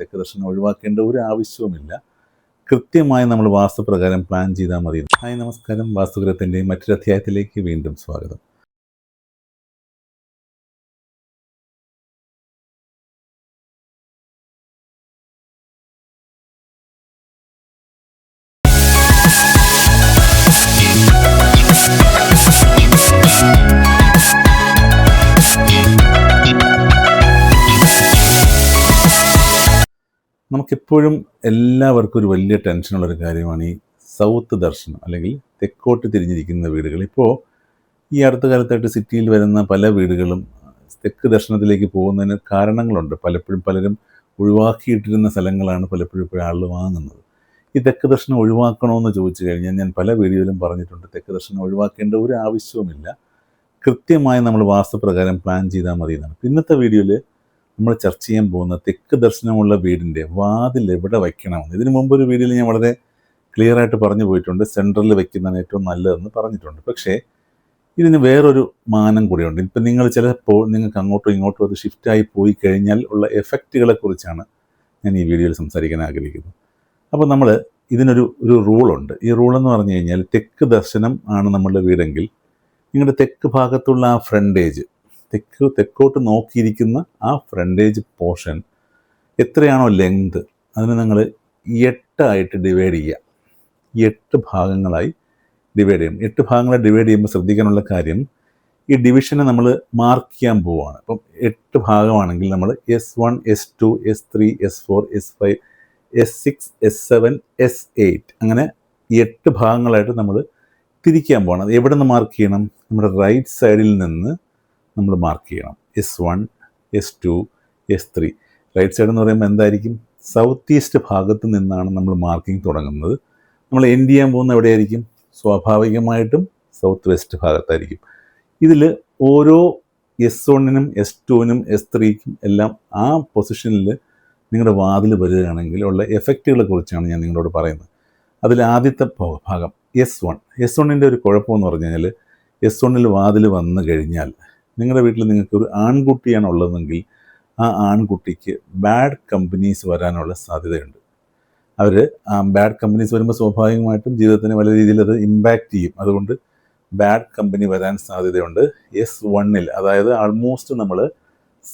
തെക്ക് ദർശനം ഒഴിവാക്കേണ്ട ഒരു ആവശ്യവുമില്ല. കൃത്യമായി നമ്മൾ വാസ്തുപ്രകാരം പ്ലാൻ ചെയ്താൽ മതി. ഹായ് നമസ്കാരം. വാസ്തുഗ്രഹത്തിന്റെ മറ്റൊരു അധ്യായത്തിലേക്ക് വീണ്ടും സ്വാഗതം. നമുക്കെപ്പോഴും എല്ലാവർക്കും ഒരു വലിയ ടെൻഷനുള്ളൊരു കാര്യമാണ് ഈ സൗത്ത് ദർശനം അല്ലെങ്കിൽ തെക്കോട്ട് തിരിഞ്ഞിരിക്കുന്ന വീടുകൾ. ഇപ്പോൾ ഈ അടുത്ത കാലത്തായിട്ട് സിറ്റിയിൽ വരുന്ന പല വീടുകളും തെക്ക് ദർശനത്തിലേക്ക് പോകുന്നതിന് കാരണങ്ങളുണ്ട്. പലപ്പോഴും പലരും ഒഴിവാക്കിയിട്ടിരുന്ന സ്ഥലങ്ങളാണ് പലപ്പോഴും ഇപ്പോൾ ആളുകൾ വാങ്ങുന്നത്. ഈ തെക്ക് ദർശനം ഒഴിവാക്കണമെന്ന് ചോദിച്ചു കഴിഞ്ഞാൽ ഞാൻ പല വീഡിയോയിലും പറഞ്ഞിട്ടുണ്ട് തെക്ക് ദർശനം ഒഴിവാക്കേണ്ട ഒരു ആവശ്യവുമില്ല. കൃത്യമായി നമ്മൾ വാസ്തുപ്രകാരം പ്ലാൻ ചെയ്താൽ മതി എന്നാണ് ഇന്നത്തെ വീഡിയോയിൽ നമ്മൾ ചർച്ച ചെയ്യാൻ പോകുന്ന തെക്ക് ദർശനമുള്ള വീടിന്റെ വാതിൽ എവിടെ വയ്ക്കണമെന്ന്. ഇതിനു മുമ്പ് ഒരു വീഡിയോയിൽ ഞാൻ വളരെ ക്ലിയർ ആയിട്ട് പറഞ്ഞു പോയിട്ടുണ്ട്. സെൻട്രലിൽ വയ്ക്കുന്നതാണ് ഏറ്റവും നല്ലതെന്ന് പറഞ്ഞിട്ടുണ്ട്. പക്ഷേ ഇതിന് വേറൊരു മാനം കൂടിയുണ്ട്. ഇപ്പം നിങ്ങൾ ചിലപ്പോൾ നിങ്ങൾക്ക് അങ്ങോട്ടും ഇങ്ങോട്ടും അത് ഷിഫ്റ്റായി പോയി കഴിഞ്ഞാൽ ഉള്ള എഫക്റ്റുകളെക്കുറിച്ചാണ് ഞാൻ ഈ വീഡിയോയിൽ സംസാരിക്കാൻ ആഗ്രഹിക്കുന്നത്. അപ്പോൾ നമ്മൾ ഇതിനൊരു ഒരു റൂളുണ്ട് ഈ റൂൾ എന്ന് പറഞ്ഞു കഴിഞ്ഞാൽ തെക്ക് ദർശനം ആണ് നമ്മളുടെ വീടെങ്കിൽ നിങ്ങളുടെ തെക്ക് ഭാഗത്തുള്ള ആ ഫ്രണ്ടേജ് തെക്ക് തെക്കോട്ട് നോക്കിയിരിക്കുന്ന ആ ഫ്രണ്ടേജ് പോർഷൻ എത്രയാണോ ലെങ്ത് അതിന് നിങ്ങൾ എട്ടായിട്ട് ഡിവൈഡ് ചെയ്യുക എട്ട് ഭാഗങ്ങളായി ഡിവൈഡ് ചെയ്യും. എട്ട് ഭാഗങ്ങളെ ഡിവൈഡ് ചെയ്യുമ്പോൾ ശ്രദ്ധിക്കാനുള്ള കാര്യം ഈ ഡിവിഷനെ നമ്മൾ മാർക്ക് ചെയ്യാൻ പോവുകയാണ് അപ്പം എട്ട് ഭാഗമാണെങ്കിൽ നമ്മൾ S one S two S three S four S five S six S seven S eight അങ്ങനെ എട്ട് ഭാഗങ്ങളായിട്ട് നമ്മൾ തിരിക്കാൻ പോകണം എവിടെ നിന്ന് മാർക്ക് ചെയ്യണം? നമ്മുടെ റൈറ്റ് സൈഡിൽ നിന്ന് നമ്മൾ മാർക്ക് ചെയ്യണം. S one S two S three right side എന്ന് പറയുമ്പോൾ എന്തായിരിക്കും? സൗത്ത് ഈസ്റ്റ് ഭാഗത്ത് നിന്നാണ് നമ്മൾ മാർക്കിംഗ് തുടങ്ങുന്നത്. നമ്മൾ എൻഡ് ചെയ്യാൻ പോകുന്ന എവിടെയായിരിക്കും? സ്വാഭാവികമായിട്ടും സൗത്ത് വെസ്റ്റ് ഭാഗത്തായിരിക്കും. ഇതിൽ ഓരോ എസ് വണ്ണിനും എസ് ടുവിനും എസ് ത്രീക്കും എല്ലാം ആ പൊസിഷനിൽ നിങ്ങളുടെ വാതിൽ വരികയാണെങ്കിൽ ഉള്ള എഫക്റ്റുകളെ കുറിച്ചാണ് ഞാൻ നിങ്ങളോട് പറയുന്നത്. അതിൽ ആദ്യത്തെ ഭാഗം എസ് വൺ എസ് വണ്ണിന്റെ ഒരു കുഴപ്പമെന്ന് പറഞ്ഞു കഴിഞ്ഞാൽ എസ് വണ്ണിൽ വാതിൽ വന്നു കഴിഞ്ഞാൽ നിങ്ങളുടെ വീട്ടിൽ നിങ്ങൾക്ക് ഒരു ആൺകുട്ടിയാണ് ഉള്ളതെങ്കിൽ ആ ആൺകുട്ടിക്ക് ബാഡ് കമ്പനീസ് വരാനുള്ള സാധ്യതയുണ്ട്. അവർ ആ ബാഡ് കമ്പനീസ് വരുമ്പോൾ സ്വാഭാവികമായിട്ടും ജീവിതത്തിന് വലിയ രീതിയിൽ അത് ഇമ്പാക്റ്റ് ചെയ്യും. അതുകൊണ്ട് ബാഡ് കമ്പനി വരാൻ സാധ്യതയുണ്ട്. എസ് വണ്ണിൽ അതായത് ആൾമോസ്റ്റ് നമ്മൾ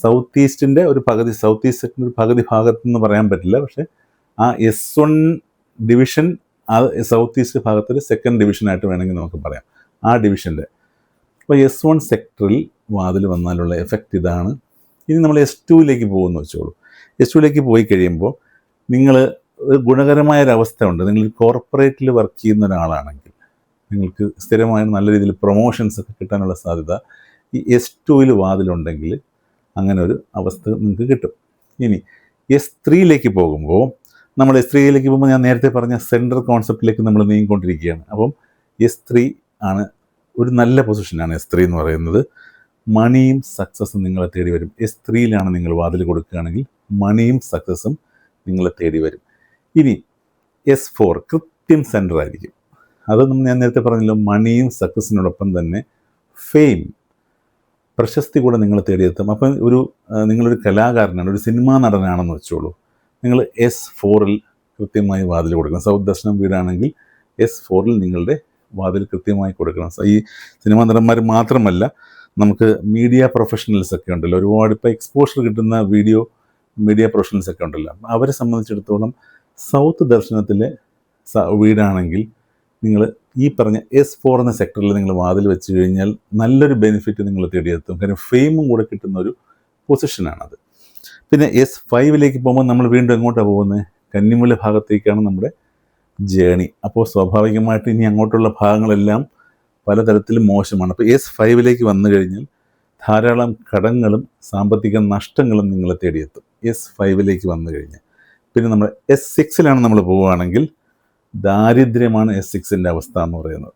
സൗത്ത് ഈസ്റ്റിന്റെ ഒരു പകുതി സൗത്ത് ഈസ്റ്റിന്റെ ഒരു പകുതി ഭാഗത്ത് നിന്ന് പറയാൻ പറ്റില്ല. പക്ഷേ ആ എസ് വൺ ഡിവിഷൻ ആ സൗത്ത് ഈസ്റ്റ് ഭാഗത്തൊരു സെക്കൻഡ് ഡിവിഷനായിട്ട് വേണമെങ്കിൽ നമുക്ക് പറയാം. ആ ഡിവിഷന്റെ അപ്പോൾ എസ് വൺ സെക്ടറിൽ വാതിൽ വന്നാലുള്ള എഫക്റ്റ് ഇതാണ്. ഇനി നമ്മൾ എസ് ടുവിലേക്ക് പോകുമെന്ന് വെച്ചോളൂ. എസ് ടുവിലേക്ക് പോയി കഴിയുമ്പോൾ നിങ്ങൾ ഗുണകരമായ ഒരു അവസ്ഥ ഉണ്ട് നിങ്ങൾ കോർപ്പറേറ്റിൽ വർക്ക് ചെയ്യുന്ന ഒരാളാണെങ്കിൽ നിങ്ങൾക്ക് സ്ഥിരമായ നല്ല രീതിയിൽ പ്രൊമോഷൻസ് ഒക്കെ കിട്ടാനുള്ള സാധ്യത ഈ എസ് ടുവിൽ വാതിലുണ്ടെങ്കിൽ അങ്ങനെ ഒരു അവസ്ഥ നിങ്ങൾക്ക് കിട്ടും. ഇനി എസ് ത്രീയിലേക്ക് പോകുമ്പോൾ നമ്മൾ എസ് ത്രീയിലേക്ക് പോകുമ്പോൾ ഞാൻ നേരത്തെ പറഞ്ഞ സെൻട്രൽ കോൺസെപ്റ്റിലേക്ക് നമ്മൾ നീങ്ങിക്കൊണ്ടിരിക്കുകയാണ്. അപ്പം എസ് ത്രീ ആണ് ഒരു നല്ല പൊസിഷനാണ് എസ് ത്രീ എന്ന് പറയുന്നത്. മണിയും സക്സസ്സും നിങ്ങളെ തേടി വരും. എസ് ത്രീയിലാണ് നിങ്ങൾ വാതിൽ കൊടുക്കുകയാണെങ്കിൽ മണിയും സക്സസ്സും നിങ്ങളെ തേടി വരും. ഇനി എസ് ഫോർ കൃത്യം സെന്റർ ആയിരിക്കും. അത് ഞാൻ നേരത്തെ പറഞ്ഞല്ലോ മണിയും സക്സസ്സിനോടൊപ്പം തന്നെ ഫെയിം പ്രശസ്തി കൂടെ നിങ്ങളെ തേടിയെത്തും അപ്പം ഒരു നിങ്ങളൊരു കലാകാരനാണ് ഒരു സിനിമാ നടനാണെന്ന് വെച്ചോളൂ. നിങ്ങൾ എസ് ഫോറിൽ കൃത്യമായി വാതിൽ കൊടുക്കണം. സൗത്ത് ദർശനം വീടാണെങ്കിൽ എസ് ഫോറിൽ നിങ്ങളുടെ വാതിൽ കൃത്യമായി കൊടുക്കണം. ഈ സിനിമാ നടന്മാർ മാത്രമല്ല നമുക്ക് മീഡിയ പ്രൊഫഷണൽസ് ഒക്കെ ഉണ്ടല്ലോ. ഒരുപാട് ഇപ്പോൾ എക്സ്പോഷർ കിട്ടുന്ന വീഡിയോ മീഡിയ പ്രൊഫഷണൽസ് ഒക്കെ ഉണ്ടല്ലോ. അവരെ സംബന്ധിച്ചിടത്തോളം സൗത്ത് ദർശനത്തിലെ വീടാണെങ്കിൽ നിങ്ങൾ ഈ പറഞ്ഞ എസ് ഫോർ എന്ന സെക്ടറിൽ നിങ്ങൾ വാതിൽ വെച്ച് കഴിഞ്ഞാൽ നല്ലൊരു ബെനിഫിറ്റ് നിങ്ങൾ തേടിയെത്തും. കാര്യം ഫെയിമും കൂടെ കിട്ടുന്ന ഒരു പൊസിഷനാണത് പിന്നെ എസ് ഫൈവിലേക്ക് പോകുമ്പോൾ നമ്മൾ വീണ്ടും എങ്ങോട്ടാണ് പോകുന്നത് കന്നിമുല ഭാഗത്തേക്കാണ് നമ്മുടെ ജേണി അപ്പോൾ സ്വാഭാവികമായിട്ട് ഇനി അങ്ങോട്ടുള്ള ഭാഗങ്ങളെല്ലാം പലതരത്തിൽ മോശമാണ്. അപ്പോൾ എസ് ഫൈവിലേക്ക് വന്നു കഴിഞ്ഞാൽ ധാരാളം കടങ്ങളും സാമ്പത്തിക നഷ്ടങ്ങളും നിങ്ങളെ തേടിയെത്തും. എസ് ഫൈവിലേക്ക് വന്നു കഴിഞ്ഞാൽ. പിന്നെ നമ്മൾ എസ് സിക്സിലാണ് നമ്മൾ പോവുകയാണെങ്കിൽ ദാരിദ്ര്യമാണ് എസ് സിക്സിന്റെ അവസ്ഥ എന്ന് പറയുന്നത്.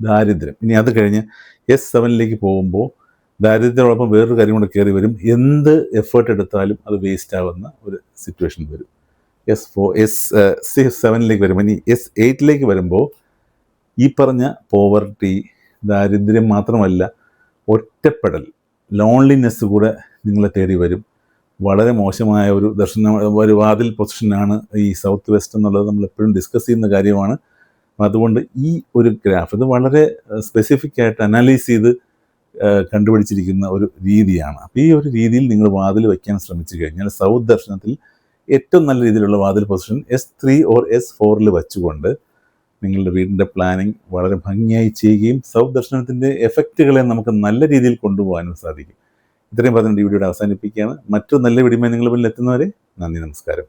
ദാരിദ്ര്യം. ഇനി അത് കഴിഞ്ഞ് എസ് സെവനിലേക്ക് പോകുമ്പോൾ ദാരിദ്ര്യത്തിനോടൊപ്പം വേറൊരു കാര്യം കൂടെ കയറി വരും. എന്ത് എഫേർട്ട് എടുത്താലും അത് വേസ്റ്റ് ആവുന്ന ഒരു സിറ്റുവേഷൻ വരും. എസ് ഫോർ എസ് സി സെവനിലേക്ക് വരുമ്പോൾ ഇനി എസ് എയ്റ്റിലേക്ക് വരുമ്പോൾ ഈ പറഞ്ഞ പോവർട്ടി ദാരിദ്ര്യം മാത്രമല്ല ഒറ്റപ്പെടൽ ലോൺലിനെസ് കൂടെ നിങ്ങളെ തേടി വരും. വളരെ മോശമായ ഒരു ദർശന ഒരു വാതിൽ പൊസിഷനാണ് ഈ സൗത്ത് വെസ്റ്റ് എന്നുള്ളത് നമ്മൾ എപ്പോഴും ഡിസ്കസ് ചെയ്യുന്ന കാര്യമാണ്. അതുകൊണ്ട് ഈ ഒരു ഗ്രാഫ് ഇത് വളരെ സ്പെസിഫിക് ആയിട്ട് അനലൈസ് ചെയ്ത് കണ്ടുപിടിച്ചിരിക്കുന്ന ഒരു രീതിയാണ്. അപ്പോൾ ഈ ഒരു രീതിയിൽ നിങ്ങൾ വാതിൽ വയ്ക്കാൻ ശ്രമിച്ചു കഴിഞ്ഞാൽ സൗത്ത് ദർശനത്തിൽ ഏറ്റവും നല്ല രീതിയിലുള്ള വാതിൽ position S three or S ഫോറിൽ വെച്ചുകൊണ്ട് നിങ്ങളുടെ വീടിന്റെ പ്ലാനിങ് വളരെ ഭംഗിയായി ചെയ്യുകയും സൗത്ത് ദർശനത്തിന്റെ എഫക്റ്റുകളെ നമുക്ക് നല്ല രീതിയിൽ കൊണ്ടുപോകാനും സാധിക്കും. ഇത്രയും പറഞ്ഞുകൊണ്ട് ഈ വീഡിയോയുടെ അവസാനിപ്പിക്കുകയാണ്. മറ്റു നല്ല വീഡിയോ നിങ്ങൾ മുന്നിൽ എത്തുന്നവരെ നന്ദി നമസ്കാരം.